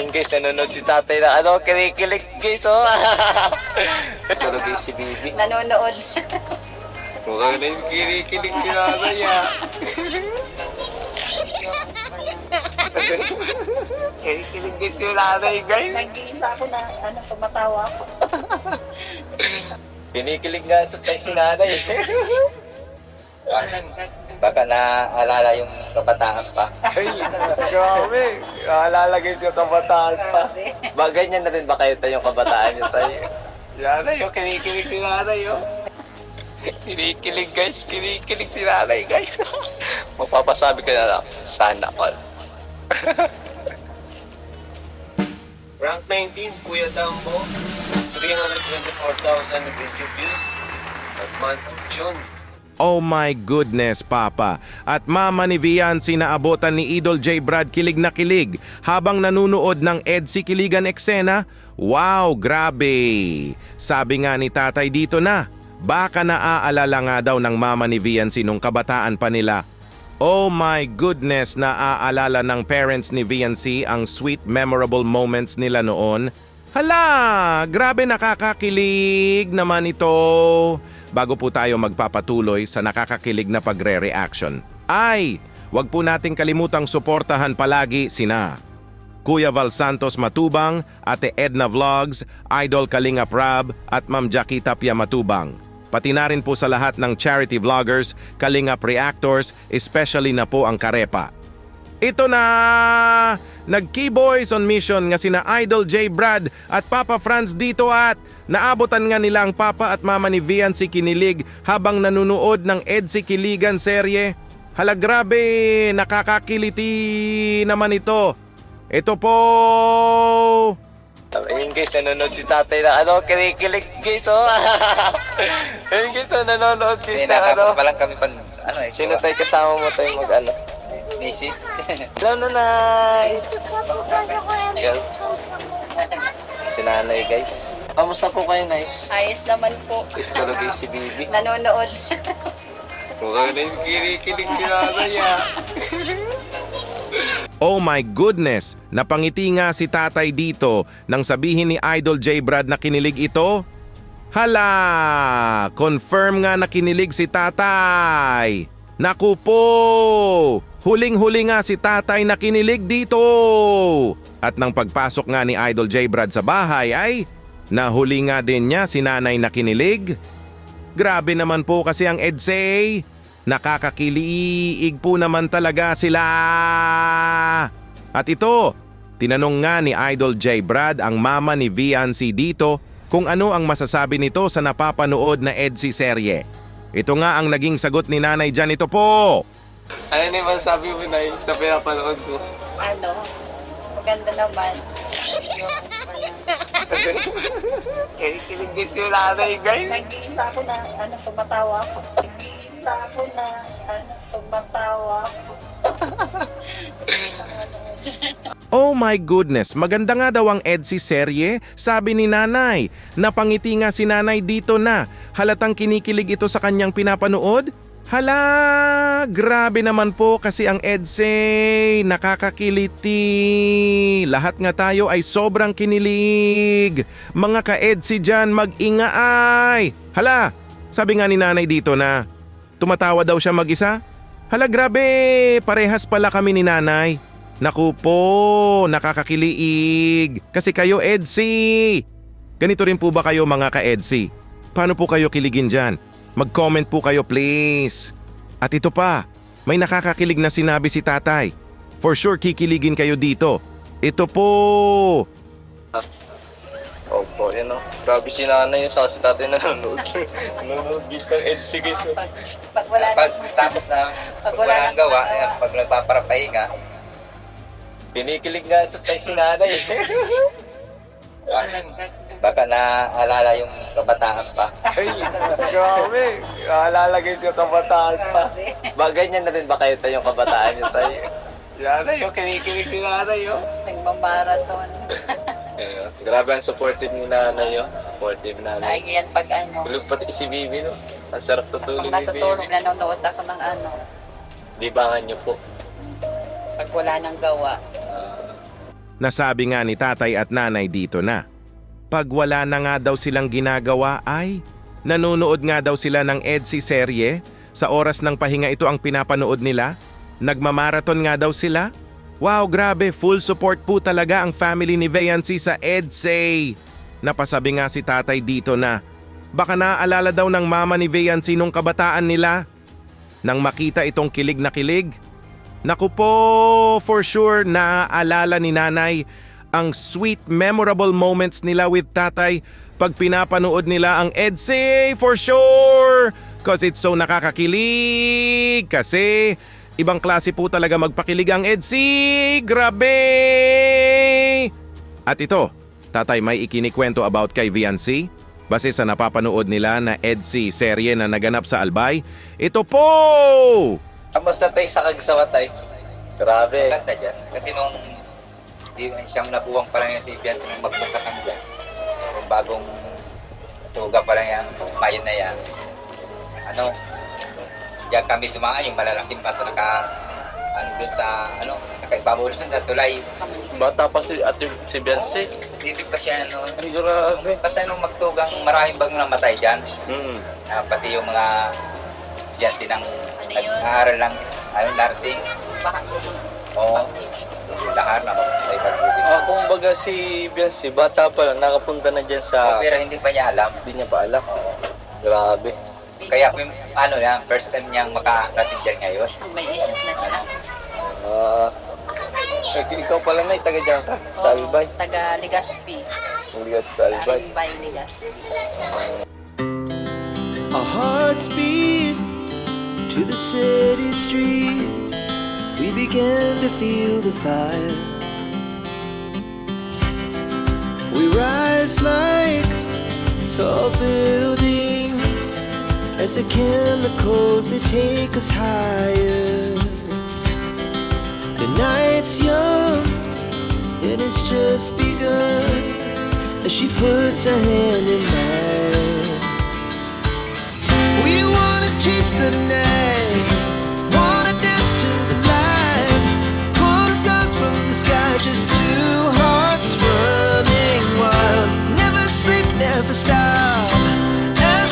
Ayun guys, nanonood si tatay na ano, kinikilig guys, oh. Tulog guys si Bibi. Nanonood. Mukhang na yung kinikilig ni nanay, ah. kinikilig guys si nanay, guys. Nag-iisa ako na, ano, tumatawa ako. Kinikilig nga sa tayo si nanay. Baka naalala yung kabataan pa. Ay, grabe. Naalala guys yung kabataan pa. Bagay niya na rin ba kayo tayo yung kabataan niyo tayo? Nanay, yung kinikilig si nanay, oh. Kinikilig guys, kinikilig si nanay guys. Mapapasabi ka na lang, sana all. Rank 19, Kuya Dambo. 324,000 video views. At month of June. Oh my goodness, Papa. At mama ni Viancy na abutan ni Idol J. Brad kilig na kilig habang nanunood ng EDSI Kiligan Eksena. Wow, grabe! Sabi nga ni tatay dito na, baka naaalala nga daw ng mama ni Viancy nung kabataan pa nila. Oh my goodness, naaalala ng parents ni Viancy ang sweet memorable moments nila noon. Hala, grabe nakakakilig naman ito. Bago po tayo magpapatuloy sa nakakakilig na pagre-reaction, ay, wag po nating kalimutang suportahan palagi sina Kuya Val Santos Matubang, Ate Edna Vlogs, Idol Kalinga Prab at Ma'am Jackie Tapia Matubang. Pati na rin po sa lahat ng charity vloggers, Kalingap Reactors, especially na po ang Karepa. Ito na! Nag-keyboys on mission nga sina Idol J. Brad at Papa Franz dito at naabotan nga nila ang Papa at Mama ni Vian si Kinilig habang nanunood ng EDSI Kiligan serye. Hala grabe, nakakakiliti naman ito. Ito po! Ayun guys, nanonood si tatay na ano, kinikilig guys, oh. Ayun guys, oh, nanonood guys Hindi, na nakapos ano. pa lang kami pag, ano eh, Sino tayo kasama mo tayo mag ano? Macy's. Hello, nanay! Si nanay guys. Kamusta po kayo, Nay? Ayos naman po. Tulog guys si Bibi. Nanonood. Mukhang na yung kinikilig ni nanay, ah. Oh my goodness! Napangiti nga si tatay dito nang sabihin ni Idol J. Brad na kinilig ito. Hala! Confirm nga na kinilig si tatay! Naku po! Huling-huli nga si tatay na kinilig dito! At nang pagpasok nga ni Idol J. Brad sa bahay ay nahuli nga din niya si nanay na kinilig. Grabe naman po kasi ang EDSA. Nakakakiliig po naman talaga sila. At ito, tinanong nga ni Idol J. Brad ang mama ni Viancy dito kung ano ang masasabi nito sa napapanood na EDSI serye. Ito nga ang naging sagot ni nanay dyan. Ito po. Ano na yung masasabi mo, Nay, sa pinapanood ko? Ano, maganda naman. Kinikilig guys si nanay, guys. Nag-iisa ako na, ano, tumatawa ako. Nag-iisa ako na, ano, tumatawa ako. Oh my goodness, maganda nga daw ang EDSI serye, sabi ni nanay. Napangiti nga si nanay dito na. Halatang kinikilig ito sa kanyang pinapanood? Hala, grabe naman po kasi ang EDSI, nakakakiliti. Lahat nga tayo ay sobrang kinilig. Mga ka-EDSI dyan, mag-ingaay. Hala, sabi nga ni nanay dito na, tumatawa daw siya mag-isa? Hala grabe, parehas pala kami ni nanay. Naku po, nakakakiliig. Kasi kayo EDSI. Ganito rin po ba kayo mga ka-EDSI? Paano po kayo kiligin dyan? Mag-comment po kayo please. At ito pa, may nakakakilig na sinabi si tatay. For sure kikiligin kayo dito. Ito po. Opo, yun o. Grabe si nanay yung sa si tatay nanonood. nanonood guys EDC guys. Wala Pag na, tapos na, Pag wala wala nang gawa, gawa. ayan, pag nagpaparapahinga, Kinikilig nga sa tayo si nanay. baka naalala yung kabataan pa. Ay, grabe. Naalala guys yung kabataan pa. Bagay niya na rin ba kayo tayo yung kabataan niyo tayo? Nanay, yung kinikilig ni nanay oh. Nagmamarathon. Ayun, Grabe ang supportive ni nanay oh. Supportive nanay. Lagi yan pag ano. Tulog pati si Bibi no. Ang sarap tutulog Pag ni natutulog, Bibi. nanonood ako ng ano. Libangan niyo po. Pag wala nang gawa. Ah, Nasabi nga ni tatay at nanay dito na. Pag wala na nga daw silang ginagawa ay nanonood nga daw sila ng EDSI serye. Sa oras ng pahinga ito ang pinapanood nila. Nagmamarathon nga daw sila. Wow, grabe, full support po talaga ang family ni Veyancy sa EDSA. Napasabi nga si tatay dito na baka naaalala daw ng mama ni Veyancy nung kabataan nila. Nang makita itong kilig na kilig, Naku po, for sure, naaalala ni nanay ang sweet, memorable moments nila with tatay pag pinapanood nila ang EDSA for sure! Cause it's so nakakakilig! Kasi ibang klase po talaga magpakilig ang EDSA! Grabe! At ito, tatay may ikinikwento about kay Viancy? Base sa napapanood nila na EDSA serye na naganap sa Albay, ito po! Kamusta tayo sa kagsawa tayo? Grabe. Maganda dyan. Kasi nung di, siyam na buwang pa lang yung si Bianca nung magpunta kami dyan. Kung bagong tuga pa lang yan, mayon na yan. Ano, diyan kami dumaan yung malalaking bato naka ano dun sa ano nakaibabaw lang sa tulay Bata pa si Ate si Beyonce. dito pa siya ano Ay, grabe. kasi nung magtugang maraming bagong namatay dyan Mm. Ah, pati yung mga estudyante ng Ano nag-aaral ng ano, nursing. Baka Oo. Lahat na sa ibang building. Ah, kung baga si Beyonce, bata pa lang, nakapunta na dyan sa... Pero hindi pa niya alam. Hindi niya pa alam. Oo. Grabe. Kaya may- ano yan, first time niyang makarating dyan ngayon. may isip na siya. Ah, eh, ikaw pala na, taga dyan ka, sa Albay. Taga Legazpi. Sa Albay. Albay, Legazpi. Our hearts beat to the city streets. We began to feel the fire. We rise like tall As the chemicals, they take us higher. The night's young, and it's just begun. As she puts her hand in mine. We wanna chase the night. Wanna dance to the light. Pull stars from the sky just two hearts running wild. Never sleep, never stop